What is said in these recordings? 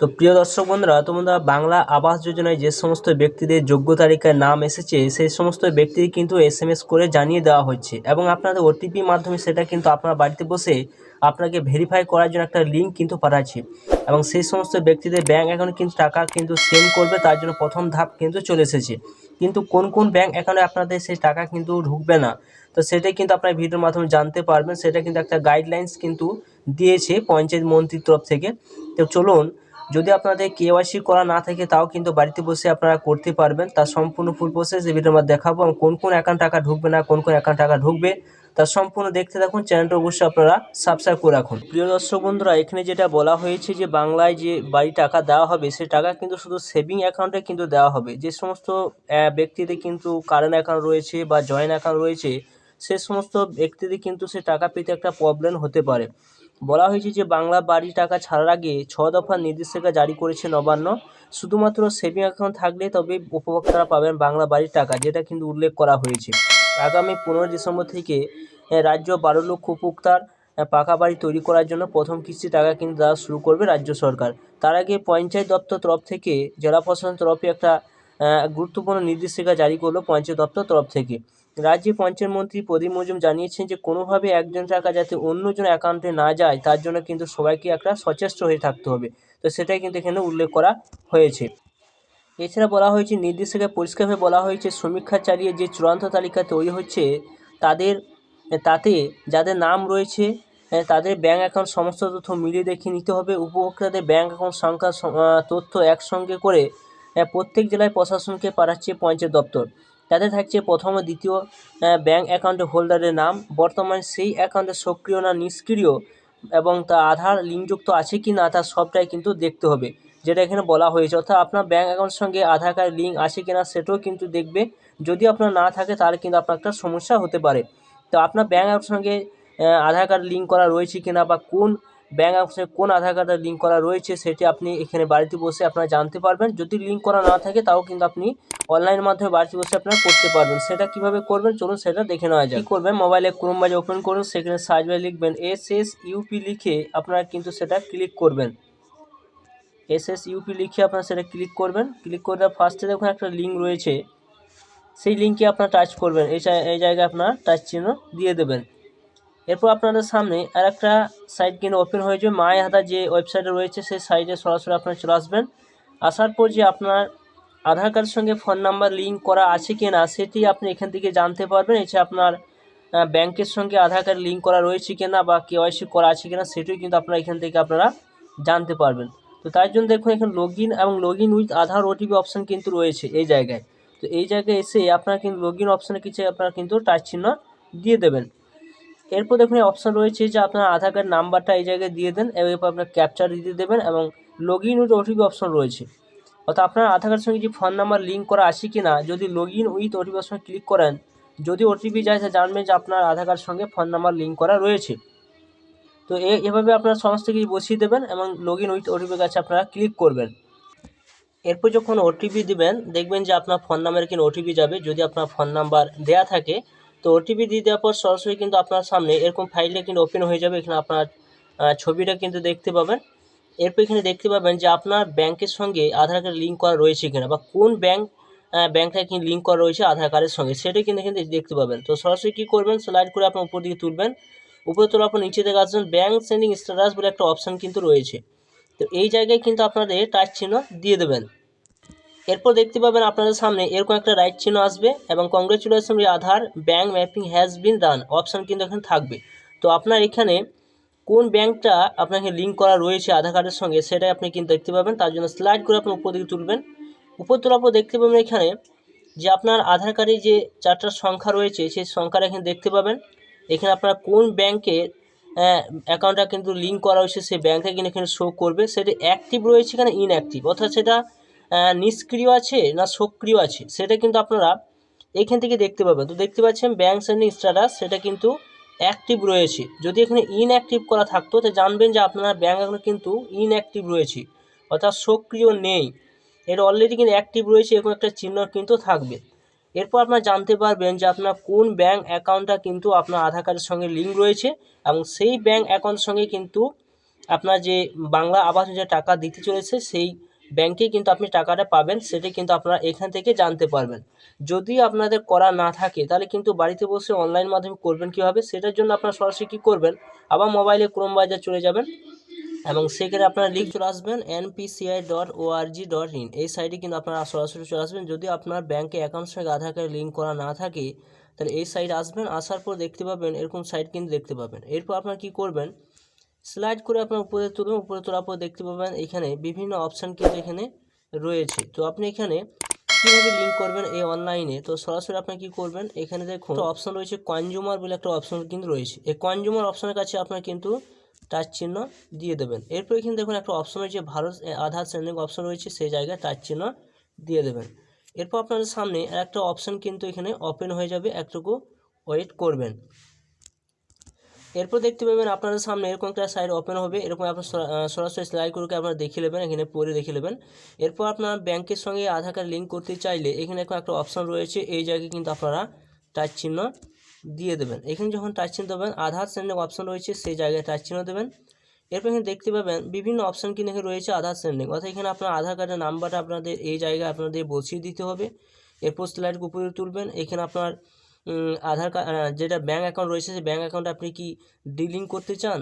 তো প্রিয় দর্শক বন্ধুরা তোমরা বাংলা আবাস যোজনায় যে সমস্ত ব্যক্তিদের যোগ্য তালিকায় নাম এসেছে, সেই সমস্ত ব্যক্তি কিন্তু এস করে জানিয়ে দেওয়া হচ্ছে এবং আপনাদের ওটিপির মাধ্যমে সেটা কিন্তু আপনার বাড়িতে বসে আপনাকে ভেরিফাই করার জন্য একটা লিঙ্ক কিন্তু পাঠাচ্ছে এবং সেই সমস্ত ব্যক্তিদের ব্যাঙ্ক অ্যাকাউন্টে কিন্তু টাকা কিন্তু সেন্ড করবে, তার জন্য প্রথম ধাপ কিন্তু চলে এসেছে। কিন্তু কোন কোন ব্যাঙ্ক অ্যাকাউন্টে আপনাদের সেই টাকা কিন্তু ঢুকবে না? তো সেটাই কিন্তু আপনার ভিডিওর মাধ্যমে জানতে পারবেন, সেটা কিন্তু একটা গাইডলাইন্স কিন্তু দিয়েছে পঞ্চায়েত মন্ত্রীর তরফ থেকে। তো চলুন যদি আপনাদের কেওয়াইসি করা না থাকে, তাও কিন্তু বাড়িতে বসে আপনারা করতে পারবেন। তার সম্পূর্ণ ফুল প্রসেস এই ভিডিওর মধ্যে দেখাবো এবং কোন কোন অ্যাকাউন্ট টাকা ঢুকবে না, কোন কোন অ্যাকাউন্ট টাকা ঢুকবে, তার সম্পূর্ণ দেখতে থাকুন। চ্যানেলটা অবশ্যই আপনারা সাবস্ক্রাইব করে রাখুন। প্রিয় দর্শক বন্ধুরা, এখানে যেটা বলা হয়েছে যে বাংলায় যে বাড়ি টাকা দেওয়া হবে সেই টাকা কিন্তু শুধু সেভিং অ্যাকাউন্টে কিন্তু দেওয়া হবে। যে সমস্ত ব্যক্তিদের কিন্তু কারেন্ট অ্যাকাউন্ট রয়েছে বা জয়েন্ট অ্যাকাউন্ট রয়েছে, সে সমস্ত ব্যক্তিদের কিন্তু সে টাকা পেতে একটা প্রবলেম হতে পারে। বলা হয়েছে যে বাংলা বাড়ি টাকা ছাড়ার আগে ছ দফা নির্দেশিকা জারি করেছে নবান্ন। শুধুমাত্র সেভিং অ্যাকাউন্ট থাকলে তবে উপভোক্তারা পাবেন বাংলা বাড়ির টাকা, যেটা কিন্তু উল্লেখ করা হয়েছে। আগামী পনেরো ডিসেম্বর থেকে রাজ্য বারো লক্ষ উপভোক্তার পাকা বাড়ি তৈরি করার জন্য প্রথম কিস্তি টাকা কিন্তু দেওয়া শুরু করবে রাজ্য সরকার। তার আগে পঞ্চায়েত দপ্তর তরফ থেকে, জেলা প্রশাসন তরফে একটা গুরুত্বপূর্ণ নির্দেশিকা জারি করল পঞ্চায়েত দপ্তর তরফ থেকে। রাজ্যে পঞ্চায়েত মন্ত্রী প্রদীপ মজুম জানিয়েছেন যে কোনোভাবে একজন টাকা যাতে অন্যজন অ্যাকাউন্টে না যায় তার জন্য কিন্তু সবাইকে একটা সচেষ্ট হয়ে থাকতে হবে। তো সেটাই কিন্তু এখানে উল্লেখ করা হয়েছে। এছাড়া বলা হয়েছে নির্দেশিকায় পরিষ্কারভাবে বলা হয়েছে সমীক্ষা চালিয়ে যে চূড়ান্ত তালিকা তৈরি হচ্ছে তাদের তাতে যাদের নাম রয়েছে আহ, তাদের ব্যাঙ্ক অ্যাকাউন্ট সমস্ত তথ্য মিলিয়ে দেখে নিতে হবে। উপভোক্তাদের ব্যাঙ্ক অ্যাকাউন্ট সংখ্যা তথ্য একসঙ্গে করে প্রত্যেক জেলায় প্রশাসনকে পাঠাচ্ছে পঞ্চায়েত দপ্তর। তাতে থাকছে প্রথম ও দ্বিতীয় ব্যাঙ্ক অ্যাকাউন্ট হোল্ডারের নাম। বর্তমানে সেই অ্যাকাউন্টে সক্রিয় না নিষ্ক্রিয় এবং তা আধার লিঙ্কযুক্ত আছে কি না তা সবটাই কিন্তু দেখতে হবে, যেটা এখানে বলা হয়েছে। অর্থাৎ আপনার ব্যাঙ্ক অ্যাকাউন্টের সঙ্গে আধার কার্ড লিঙ্ক আছে কি না সেটাও কিন্তু দেখবে। যদি আপনার না থাকে তাহলে কিন্তু আপনার একটা সমস্যা হতে পারে। তো আপনার ব্যাঙ্ক অ্যাকাউন্টের সঙ্গে আধার কার্ড লিঙ্ক করা রয়েছে কিনা বা কোন ব্যাঙ্ক সঙ্গে কোন আধার কার্ডের লিঙ্ক করা রয়েছে সেটি আপনি এখানে বাড়িতে বসে আপনারা জানতে পারবেন। যদি লিঙ্ক করা না থাকে তাও কিন্তু আপনি অনলাইনের মাধ্যমে বাড়িতে বসে আপনারা করতে পারবেন। সেটা কীভাবে করবেন? চলুন সেটা দেখে নেওয়া যায় কী করবেন? মোবাইলে ক্রোম বাজে ওপেন করুন। সেখানে সার্চ বারে লিখবেন এস এস ইউপি লিখে আপনারা কিন্তু সেটা ক্লিক করবেন। এস এস ইউপি লিখে আপনারা সেটা ক্লিক করবেন। ক্লিক করে ফার্স্টে দেখুন একটা লিঙ্ক রয়েছে। সেই লিঙ্কে আপনারা টাচ করবেন। এই জায়গায় আপনার টাচ চিহ্ন দিয়ে দেবেন। এরপর আপনাদের সামনে আর একটা সাইট কিন্তু ওপেন হয়ে যাবে মাই আধার যে ওয়েবসাইটে রয়েছে, সেই সাইটে সরাসরি আপনারা চলে আসবেন। আসার পর যে আপনার আধার কার্ডের সঙ্গে ফোন নাম্বার লিঙ্ক করা আছে কি না সেটি আপনি এখান থেকে জানতে পারবেন। এছাড়া আপনার ব্যাংকের সঙ্গে আধার কার্ড লিঙ্ক করা রয়েছে কি না বা কেওয়াইসি করা আছে কি না সেটিও কিন্তু আপনারা এখান থেকে আপনারা জানতে পারবেন। তো তার জন্য দেখুন, এখানে লগ ইন এবং log in with Aadhaar OTP option কিন্তু রয়েছে এই জায়গায়। তো এই জায়গায় এসে আপনারা কিন্তু লগ ইন অপশানে কিছু আপনারা কিন্তু টাচ চিহ্ন দিয়ে দেবেন। এরপর দেখুন অপশান রয়েছে যে আপনার আধার কার্ড নাম্বারটা এই জায়গায় দিয়ে দেন এবং এরপর আপনার ক্যাপচার দিতে দেবেন এবং log in with OTP option রয়েছে। অর্থাৎ আপনার আধার কার্ডের সঙ্গে যে ফোন নাম্বার লিঙ্ক করা আছে কি না যদি লগ ইন উইথ ওটিপি অপশানে ক্লিক করেন, যদি ওটিপি যায় জানবেন যে আপনার আধার কার্ডের সঙ্গে ফোন নাম্বার লিঙ্ক করা রয়েছে। তো এভাবে আপনারা সমস্ত কিছু বসিয়ে দেবেন এবং লগ ইন উইথ ওটিপির কাছে আপনারা ক্লিক করবেন। এরপর যখন ওটিপি দিবেন, দেখবেন যে আপনার ফোন নাম্বারে কিন্তু ওটিপি যাবে। যদি আপনার ফোন নাম্বার দেয়া থাকে তো ওটিপি দিয়ে দেওয়ার পর সরাসরি কিন্তু আপনার সামনে এরকম ফাইলটা কিন্তু ওপেন হয়ে যাবে। এখানে আপনার ছবিটা কিন্তু দেখতে পাবেন। এরপর এখানে দেখতে পাবেন যে আপনার ব্যাংকের সঙ্গে আধার কার্ড লিঙ্ক করা রয়েছে কিনা বা কোন ব্যাংক ব্যাংকটা কিন্তু লিঙ্ক করা রয়েছে আধার কার্ডের সঙ্গে সেটাই কিন্তু এখানে দেখতে পাবেন। তো সরাসরি কী করবেন? স্লাইড করে আপনার উপর দিকে তুলবেন। উপরে তোলার পর নিচে থেকে আসবেন ব্যাংক সেন্ডিং স্ট্যাটাস বলে একটা অপশান কিন্তু রয়েছে। তো এই জায়গায় কিন্তু আপনাদের টাচ চিহ্ন দিয়ে দেবেন। এরপর দেখতে পাবেন আপনাদের সামনে এরকম একটা রাইট চিহ্ন আসবে এবং congratulation Aadhaar bank mapping has been done option কিন্তু এখানে থাকবে। তো আপনার এখানে কোন ব্যাংকটা আপনাকে লিঙ্ক করা রয়েছে আধার কার্ডের সঙ্গে সেটাই আপনি কিন্তু দেখতে পাবেন। তার জন্য স্লাইড করে আপনি উপর দিকে তুলবেন। উপর তোলার পর দেখতে পাবেন এখানে যে আপনার আধার কার্ডে যে চারটা সংখ্যা রয়েছে সেই সংখ্যাটা এখানে দেখতে পাবেন। এখানে আপনার কোন ব্যাংকের অ্যাকাউন্টটা কিন্তু লিঙ্ক করা হয়েছে সেই ব্যাংকটা কিন্তু এখানে শো করবে। সেটা অ্যাক্টিভ রয়েছে এখানে ইনঅ্যাক্টিভ অর্থাৎ সেটা নিষ্ক্রিয় আছে না সক্রিয় আছে, সেটা কিন্তু আপনারা এখান থেকে দেখতে পাবেন। তো দেখতে পাচ্ছেন ব্যাংক সেন্ডিং স্ট্যাটাস সেটা কিন্তু অ্যাক্টিভ রয়েছে। যদি এখানে ইনঅ্যাক্টিভ করা থাকতো, তো জানবেন যে আপনার ব্যাংক অ্যাকাউন্ট কিন্তু ইনঅ্যাক্টিভ রয়েছে, অর্থাৎ সক্রিয় নেই। এটা অলরেডি কিন্তু অ্যাক্টিভ রয়েছে, এরকম একটা চিহ্ন কিন্তু থাকবে। এরপর আপনারা জানতে পারবেন যে আপনার কোন ব্যাংক অ্যাকাউন্টটা কিন্তু আপনার আধার কার্ডের সঙ্গে লিঙ্ক রয়েছে এবং সেই ব্যাংক অ্যাকাউন্টের সঙ্গে কিন্তু আপনার যে বাংলা আবাস যে টাকা দিতে চলেছে, সেই ব্যাংকে কিন্তু আপনি টাকাটা পাবেন, সেটা কিন্তু আপনারা এখান থেকে জানতে পারবেন। যদি আপনাদের করা না থাকে, তাহলে কিন্তু বাড়িতে বসে অনলাইন মাধ্যমে করবেন কীভাবে? সেটার জন্য আপনারা সরাসরি কী করবেন? আবার মোবাইলে ক্রোম বাজার চলে যাবেন এবং সেখানে আপনারা লিঙ্ক চলে আসবেন NPCI dot org dot in এই সাইটে কিন্তু আপনারা সরাসরি চলে আসবেন। যদি আপনার ব্যাংকে অ্যাকাউন্টের সঙ্গে আধার কার্ড লিঙ্ক করা না থাকে, তাহলে এই সাইট আসবেন, আসার পর দেখতে পাবেন, এরকম সাইট কিন্তু দেখতে পাবেন। এরপর আপনারা কী করবেন? স্লাইড করে আপনার উপরে তুলবেন উপরে তোলার পর দেখতে পাবেন এখানে বিভিন্ন অপশান কিন্তু এখানে রয়েছে। তো আপনি এখানে কীভাবে লিঙ্ক করবেন এই অনলাইনে তো সরাসরি আপনি কি করবেন? এখানে দেখুন অপশন রয়েছে কনজিউমার বলে একটা অপশন কিন্তু রয়েছে। এই কনজিউমার অপশনের কাছে আপনার কিন্তু টাচ চিহ্ন দিয়ে দেবেন। এরপর এখানে দেখুন একটা অপশন রয়েছে ভারত আধার সেন্ডিং অপশন রয়েছে, সেই জায়গায় টাচ চিহ্ন দিয়ে দেবেন। এরপর আপনাদের সামনে একটা অপশন কিন্তু এখানে ওপেন হয়ে যাবে। একটুকু ওয়েট করবেন। এরপর দেখতে পাবেন আপনাদের সামনে এরকম একটা সাইড ওপেন হবে। এরকম আপনার সরা- সরাসরি স্লাইড করে আপনারা দেখে নেবেন, এখানে পরে দেখে নেবেন। এরপর আপনার ব্যাংকের সঙ্গে আধার কার্ড লিঙ্ক করতে চাইলে এখানে এরকম একটা অপশন রয়েছে, এই জায়গায় কিন্তু আপনারা টাচ চিহ্ন দিয়ে দেবেন। এখানে যখন টাচ চিহ্ন দেবেন আধার সেন্ডিং অপশন রয়েছে, সেই জায়গায় টাচ চিহ্ন দেবেন। এরপর এখানে দেখতে পাবেন বিভিন্ন অপশন কিন্তু এখানে রয়েছে আধার সেন্ডিং অর্থাৎ এখানে আপনার আধার কার্ডের নাম্বারটা আপনাদের, এই জায়গায় আপনাদের বসিয়ে দিতে হবে। এরপর স্লাইড উপরে তুলবেন, এখানে আপনার আধার কার্ড যেটা ব্যাঙ্ক অ্যাকাউন্ট রয়েছে, সেই ব্যাঙ্ক অ্যাকাউন্ট আপনি কি ডিলিঙ্ক করতে চান?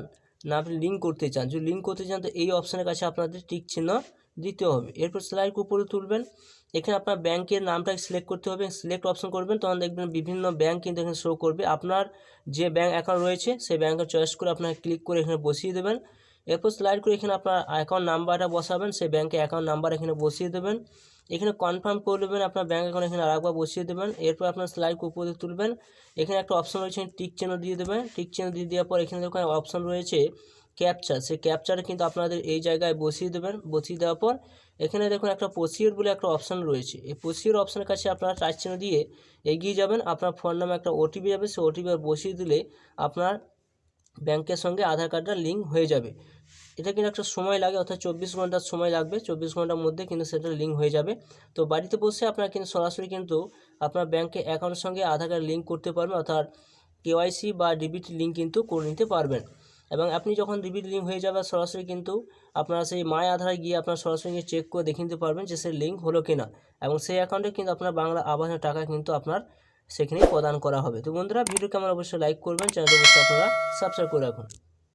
না, আপনি লিঙ্ক করতে চান। যদি লিঙ্ক করতে চান, তো এই অপশানের কাছে আপনাদের টিক চিহ্ন দিতে হবে। এরপর স্লাইড উপরে তুলবেন। এখানে আপনার ব্যাংকের নামটা সিলেক্ট করতে হবে। সিলেক্ট অপশন করবেন, তখন দেখবেন বিভিন্ন ব্যাংক কিন্তু এখানে শো করবে। আপনার যে ব্যাংক অ্যাকাউন্ট রয়েছে, সেই ব্যাংকের চয়েস করে আপনার ক্লিক করে এখানে বসিয়ে দেবেন। এরপর স্লাইড করে এখানে আপনার অ্যাকাউন্ট নাম্বারটা বসাবেন। সেই ব্যাংকে অ্যাকাউন্ট নাম্বার এখানে বসিয়ে দেবেন। এখানে কনফার্ম করে দেবেন আপনার ব্যাঙ্ক অ্যাকাউন্ট এখানে আরেকবার বসিয়ে দেবেন। এরপর আপনার স্লাইড উপরে তুলবেন। এখানে একটা অপশন রয়েছে টিক চিহ্ন দিয়ে দেবেন। টিক চিহ্ন দিয়ে দেওয়ার পর এখানে দেখুন অপশন রয়েছে ক্যাপচার সেই ক্যাপচারে কিন্তু আপনাদের এই জায়গায় বসিয়ে দেবেন। বসিয়ে দেওয়ার পর এখানে দেখুন একটা প্রসিওর বলে একটা অপশন রয়েছে। এই প্রসিওর অপশনের কাছে আপনারা টাচ চিহ্ন দিয়ে এগিয়ে যাবেন। আপনার ফোন নামে একটা ওটিপি যাবে। সেই ওটিপি বসিয়ে দিলে আপনার ব্যাংকের সঙ্গে আধার কার্ডটা লিঙ্ক হয়ে যাবে। এটা কিন্তু একটা সময় লাগে, অর্থাৎ চব্বিশ ঘণ্টার সময় লাগবে। চব্বিশ ঘণ্টার মধ্যে কিন্তু সেটা লিঙ্ক হয়ে যাবে। তো বাড়িতে বসে আপনারা কিন্তু সরাসরি কিন্তু আপনার ব্যাংকে অ্যাকাউন্টের সঙ্গে আধার কার্ড লিঙ্ক করতে পারবেন, অর্থাৎ কেওয়াইসি বা ডিবিটি লিঙ্ক কিন্তু করে নিতে পারবেন। এবং আপনি যখন ডিবিটি লিঙ্ক হয়ে যাবে, সরাসরি কিন্তু আপনারা সেই মাই আধারে গিয়ে আপনার সরাসরি চেক করে দেখে নিতে পারবেন যে সেই লিঙ্ক হলো কিনা। এবং সেই অ্যাকাউন্টে কিন্তু আপনার বাংলা আবাসের টাকা কিন্তু আপনার সেখানেই প্রদান করা হবে। তো বন্ধুরা ভিডিও কেমন অবশ্যই লাইক করবেন, চ্যানেলটা অবশ্যই আপনারা সাবস্ক্রাইব করে রাখুন।